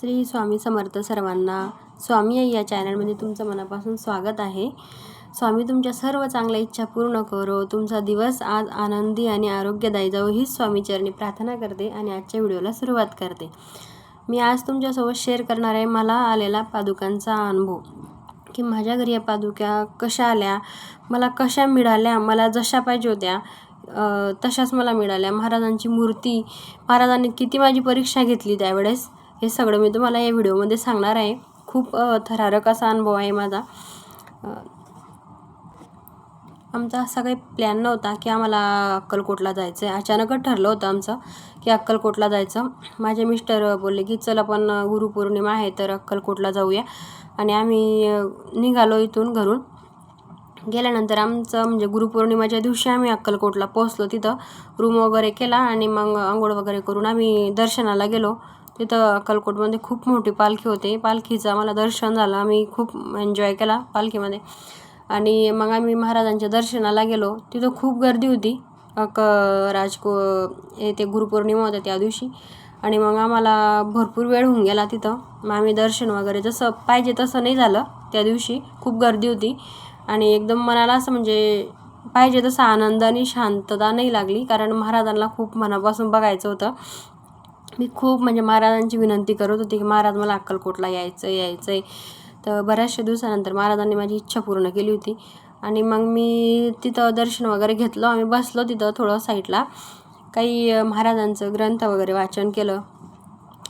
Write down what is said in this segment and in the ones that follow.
श्री स्वामी समर्थ सर्वांना स्वामी आई या चॅनलमध्ये तुमचं मनापासून स्वागत आहे. स्वामी तुमच्या सर्व चांगल्या इच्छा पूर्ण करो. तुमचा दिवस आज आनंदी आणि आरोग्यदायी जाऊ हीच स्वामीचरणी प्रार्थना करते आणि आजच्या व्हिडिओला सुरुवात करते. मी आज तुमच्यासोबत शेअर करणार आहे मला आलेला पादुकांचा अनुभव. की माझ्या घरी या पादुक्या कशा आल्या मला कशा मिळाल्या मला जशा पाहिजे होत्या तशाच मला मिळाल्या. महाराजांची मूर्ती महाराजांनी किती माझी परीक्षा घेतली त्यावेळेस. हे सगळं मी तुम्हाला या व्हिडिओमध्ये सांगणार आहे. खूप थरारक असा अनुभव आहे माझा. आमचा असा काही प्लॅन नव्हता की आम्हाला अक्कलकोटला जायचं आहे अचानकच ठरलं होतं आमचं की अक्कलकोटला जायचं. माझे मिस्टर बोलले की चल आपण गुरुपौर्णिमा आहे तर अक्कलकोटला जाऊया. आणि आम्ही निघालो इथून घरून. गेल्यानंतर आमचं म्हणजे गुरुपौर्णिमाच्या दिवशी आम्ही अक्कलकोटला पोहोचलो. तिथं रूम वगैरे केला आणि मग आंघोळ वगैरे करून आम्ही दर्शनाला गेलो. तिथं अक्कलकोटमध्ये खूप मोठी पालखी होते. पालखीचं आम्हाला दर्शन झालं. आम्ही खूप एन्जॉय केला पालखीमध्ये. आणि मग आम्ही महाराजांच्या दर्शनाला गेलो. तिथं खूप गर्दी होती. अक राजको येथे ते गुरुपौर्णिमा होत्या त्या दिवशी. आणि मग आम्हाला भरपूर वेळ होऊन गेला तिथं. मग आम्ही दर्शन वगैरे जसं पाहिजे तसं नाही झालं त्या दिवशी. खूप गर्दी होती. आणि एकदम मनाला असं म्हणजे पाहिजे तसं आनंद आणि शांतता नाही लागली. कारण महाराजांना खूप मनापासून बघायचं होतं. मी खूप म्हणजे महाराजांची विनंती करत होती की महाराज मला अक्कलकोटला यायचं यायचं आहे तर बऱ्याचशा दिवसानंतर महाराजांनी माझी इच्छा पूर्ण केली होती. आणि मग मी तिथं दर्शन वगैरे घेतलं. आम्ही बसलो तिथं थोडं साईडला. काही महाराजांचं ग्रंथ वगैरे वाचन केलं.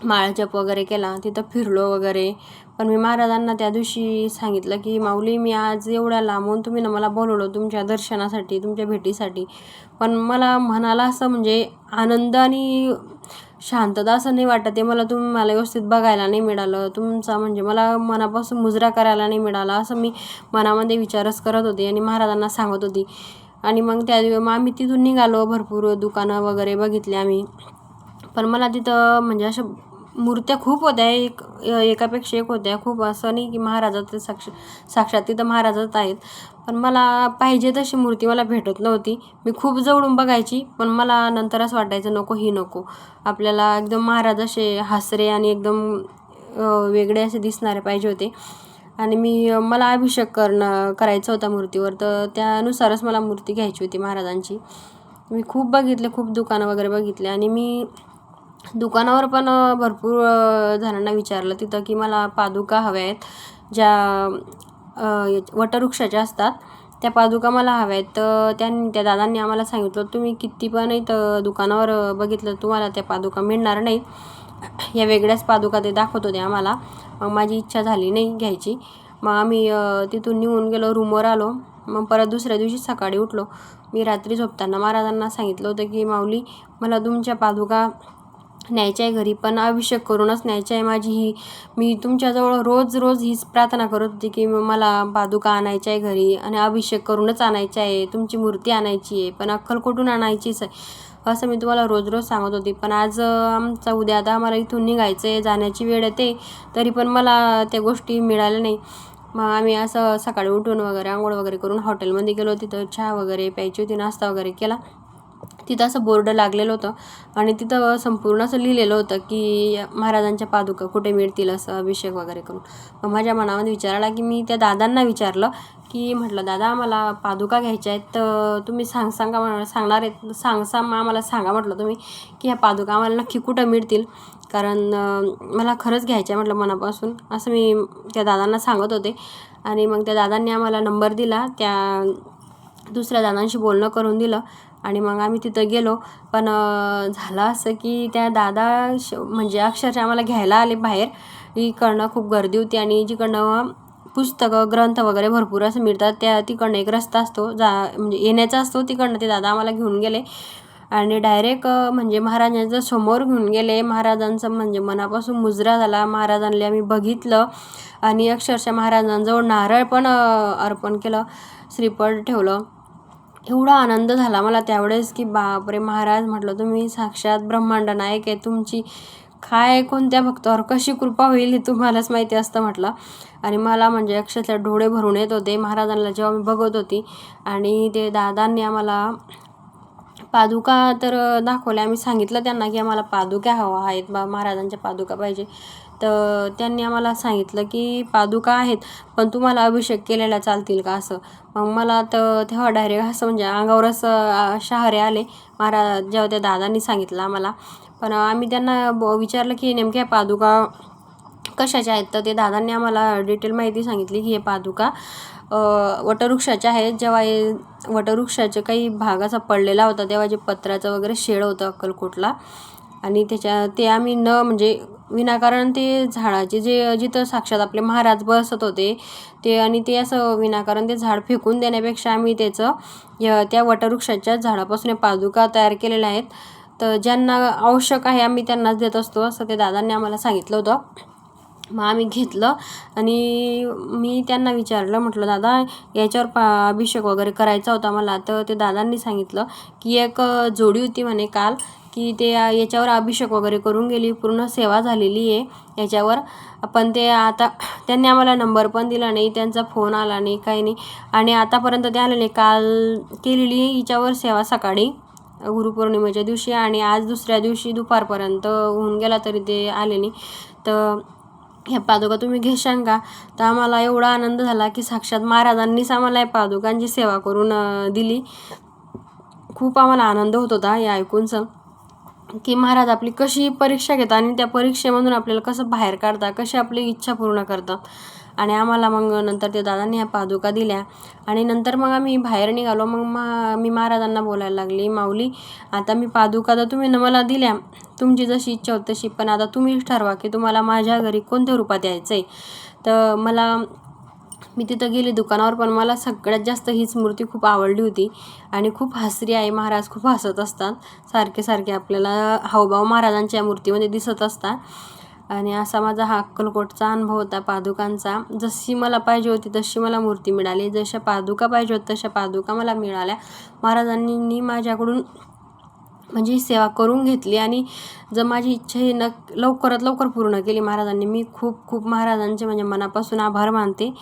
माळजप वगैरे केला. तिथं फिरलो वगैरे. पण मी महाराजांना त्या दिवशी सांगितलं की माऊली मी आज एवढ्या लांबून तुम्ही ना मला बोलवलं तुमच्या दर्शनासाठी तुमच्या भेटीसाठी. पण मला म्हणाला असं म्हणजे आनंद आणि शांतता असं नाही वाटत आहे. मला तुम्ही मला व्यवस्थित बघायला नाही मिळालं. तुमचा म्हणजे मला मनापासून मुजरा करायला नाही मिळाला. असं मी मनामध्ये विचारच करत होते आणि महाराजांना सांगत होती. आणि मग त्या दिवस मग आम्ही तिथून निघालो भरपूर दुकानं वगैरे बघितली आम्ही. पण मला तिथं म्हणजे असं मूर्त्या खूप होत्या. एक एकापेक्षा एक होत्या. खूप असं नाही की महाराजात साक्ष साक्षात तिथं महाराजात आहेत. पण मला पाहिजे तशी मूर्ती मला भेटत नव्हती. मी खूप जवळून बघायची पण मला नंतर असं वाटायचं नको ही नको. आपल्याला एकदम महाराज असे हसरे आणि एकदम वेगळे असे दिसणारे पाहिजे होते. आणि मी मला अभिषेक करणं करायचा होता मूर्तीवर. तर त्यानुसारच मला मूर्ती घ्यायची होती महाराजांची. मी खूप बघितले खूप दुकानं वगैरे बघितले. आणि मी दुकानावर पण भरपूर जणांना विचारलं तिथं की मला पादुका हव्या आहेत ज्या वटवृक्षाच्या असतात त्या पादुका मला हव्या आहेत. तर त्या त्या दादांनी आम्हाला सांगितलं तुम्ही किती पण इथं दुकानावर बघितलं तुम्हाला त्या पादुका मिळणार नाही या वेगळ्याच पादुका ते दाखवत होते आम्हाला. मग माझी इच्छा झाली नाही घ्यायची. मग आम्ही तिथून निघून गेलो रूमवर आलो. मग परत दुसऱ्या दिवशी सकाळी उठलो. मी रात्री झोपताना महाराजांना सांगितलं होतं की माऊली मला तुमच्या पादुका न्यायच्या आहे घरी पण अभिषेक करूनच न्यायची आहे माझी ही. मी तुमच्याजवळ रोज रोज हीच प्रार्थना करत होती की मला पादुका आणायच्या आहे घरी आणि अभिषेक करूनच आणायच्या आहे. तुमची मूर्ती आणायची आहे पण अक्कलकोटून आणायचीच आहे? असं मी तुम्हाला रोज रोज सांगत होती. पण आज आमचा उद्या आता आम्हाला इथून निघायचं आहे जाण्याची वेळ येते तरी पण मला त्या गोष्टी मिळाल्या नाही. मग आम्ही असं सकाळी उठून वगैरे आंघोळ वगैरे करून हॉटेलमध्ये गेलो तिथं चहा वगैरे प्यायची होती नाश्ता वगैरे केला. तिथं असं बोर्ड लागलेलं होतं. आणि तिथं संपूर्ण असं लिहिलेलं होतं की महाराजांच्या पादुका कुठे मिळतील असं अभिषेक वगैरे करून. मग माझ्या मनामध्ये विचारला की मी त्या दादांना विचारलं की म्हटलं दादा मला पादुका घ्यायच्या आहेत तर तुम्ही सांग सांगा मला सांगणार आहेत सांग सांग आम्हाला सांगा म्हटलं तुम्ही की ह्या पादुका आम्हाला नक्की कुठं मिळतील? कारण मला खरंच घ्यायच्या आहे म्हटलं मनापासून. असं मी त्या दादांना सांगत होते. आणि मग त्या दादांनी आम्हाला नंबर दिला. त्या दुसऱ्या दादांशी बोलणं करून दिलं आणि मग आम्ही तिथं गेलो. पण झालं असं की त्या दादा श म्हणजे अक्षरशः आम्हाला घ्यायला आले बाहेर. इकडनं खूप गर्दी होती आणि जिकडनं पुस्तकं ग्रंथ वगैरे भरपूर असं मिळतात त्या तिकडनं एक रस्ता असतो जा म्हणजे येण्याचा असतो तिकडनं ते दादा आम्हाला घेऊन गेले. आणि डायरेक्ट म्हणजे महाराजांच्या समोर घेऊन गेले. महाराजांचं म्हणजे मनापासून मुजरा झाला. महाराजांना आम्ही बघितलं आणि अक्षरशः महाराजांजवळ नारळ पण अर्पण केलं श्रीफळ ठेवलं. एवढा आनंद झाला मला त्यावेळेस की बापरे महाराज म्हटलं तुम्ही साक्षात ब्रह्मांड नायक आहे तुमची काय कोणत्या भक्तावर कशी कृपा होईल हे तुम्हालाच माहिती असतं म्हटलं. आणि मला म्हणजे अक्षरशः डोळे भरून येत होते. महाराजांना जेव्हा मी बघत होती आणि ते दादांनी आम्हाला पादुका तर दाखवल्या. आम्ही सांगितलं त्यांना की आम्हाला पादुका हवा आहेत. बा महाराजांच्या पादुका पाहिजे. तर त्यांनी आम्हाला सांगितलं की पादुका आहेत पण तुम्हाला अभिषेक केलेला चालतील का असं? मग मला तर तेव्हा डायरेक्ट असं म्हणजे अंगावरच शहारे आले. महाराज जेव्हा त्या दादांनी सांगितलं आम्हाला. पण आम्ही त्यांना ब विचारलं की नेमक्या पादुका कशाच्या आहेत? तर ते दादांनी आम्हाला डिटेल माहिती सांगितली की हे पादुका वटवृक्षाचे वटवृक्षाच्या आहेत. जेव्हा हे वटवृक्षाचे काही भाग असा पडलेला होता तेव्हा जे पत्राचं वगैरे शेड होतं अक्कलकोटला आणि त्याच्या ते आम्ही न म्हणजे विनाकारण ते झाडाचे जे जिथं साक्षात आपले महाराज बसत होते ते आणि ते असं विनाकारण ते झाड फेकून देण्यापेक्षा आम्ही त्याचं त्या वटवृक्षाच्या झाडापासून पादुका तयार केलेल्या आहेत. तर ज्यांना आवश्यक आहे आम्ही त्यांनाच देत असतो असं ते दादांनी आम्हाला सांगितलं होतं. मग आम्ही घेतलं आणि मी त्यांना विचारलं म्हटलं दादा याच्यावर पा अभिषेक वगैरे करायचा होता मला. तर ते दादांनी सांगितलं की एक जोडी होती म्हणे काल. की ते याच्यावर अभिषेक वगैरे करून गेली पूर्ण सेवा झालेली आहे याच्यावर. पण ते आता त्यांनी आम्हाला नंबर पण दिला नाही त्यांचा फोन आला नाही काही नाही. आणि आतापर्यंत ते आले नाही काल केलेली हिच्यावर सेवा सकाळी गुरुपौर्णिमेच्या दिवशी. आणि आज दुसऱ्या दिवशी दुपारपर्यंत होऊन गेला तरी ते आले नाही. तर ह्या पादुका तुम्ही घेशान का तर आम्हाला एवढा आनंद झाला की साक्षात महाराजांनीच आम्हाला या पादुकांची सेवा करून दिली. खूप आम्हाला आनंद होत होता हे ऐकूनच की महाराज आपली कशी परीक्षा घेतात आणि त्या परीक्षेमधून आपल्याला कसं बाहेर काढतात कशी आपली इच्छा पूर्ण करतात. आणि आम्हाला मग नंतर ते दादांनी ह्या पादुका दिल्या. आणि नंतर मग आम्ही बाहेर निघालो. मग मा मी महाराजांना बोलायला लागली माऊली आता मी पादुका तर तुम्ही न मला दिल्या. तुमची जशी इच्छा होती तशी. पण आता तुम्हीच ठरवा की तुम्हाला माझ्या घरी कोणत्या रूपात यायचं आहे तर मला मी तिथं गेले दुकानावर पण मला सगळ्यात जास्त हीच मूर्ती खूप आवडली होती. आणि खूप हसरी आहे महाराज खूप हसत असतात. सारखे सारखे आपल्याला हावभाव महाराजांच्या मूर्तीमध्ये दिसत असतात. आणि असा माझा हा अक्कलकोटचा अनुभव होता पादुकांचा. जशी मला पाहिजे होती तशी मला मूर्ती मिळाली. जशा पादुका पाहिजे होत्या तशा पादुका मला मिळाल्या. महाराजांनी माझ्याकडून म्हणजे ही सेवा करून घेतली आणि जर माझी इच्छा ही न लवकरात लवकर पूर्ण केली महाराजांनी मी खूप खूप महाराजांचे म्हणजे मनापासून आभार मानते.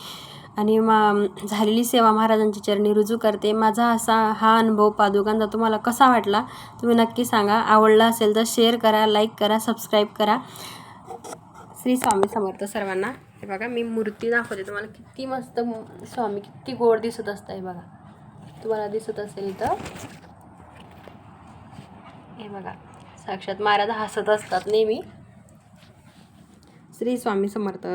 आणि मा झालेली सेवा महाराजांच्या चरणी रुजू करते. माझा असा हा अनुभव पादुकांचा तुम्हाला कसा वाटला तुम्ही नक्की सांगा. आवडला असेल तर शेअर करा लाईक करा सबस्क्राईब करा. श्री स्वामी समर्थ सर्वांना. हे बघा मी मूर्ती दाखवते. तुम्हाला किती मस्त स्वामी किती गोड दिसत असतं हे बघा. तुम्हाला दिसत असेल तर. हे बघा साक्षात महाराज हसत असतात नेहमी. श्री स्वामी समर्थ.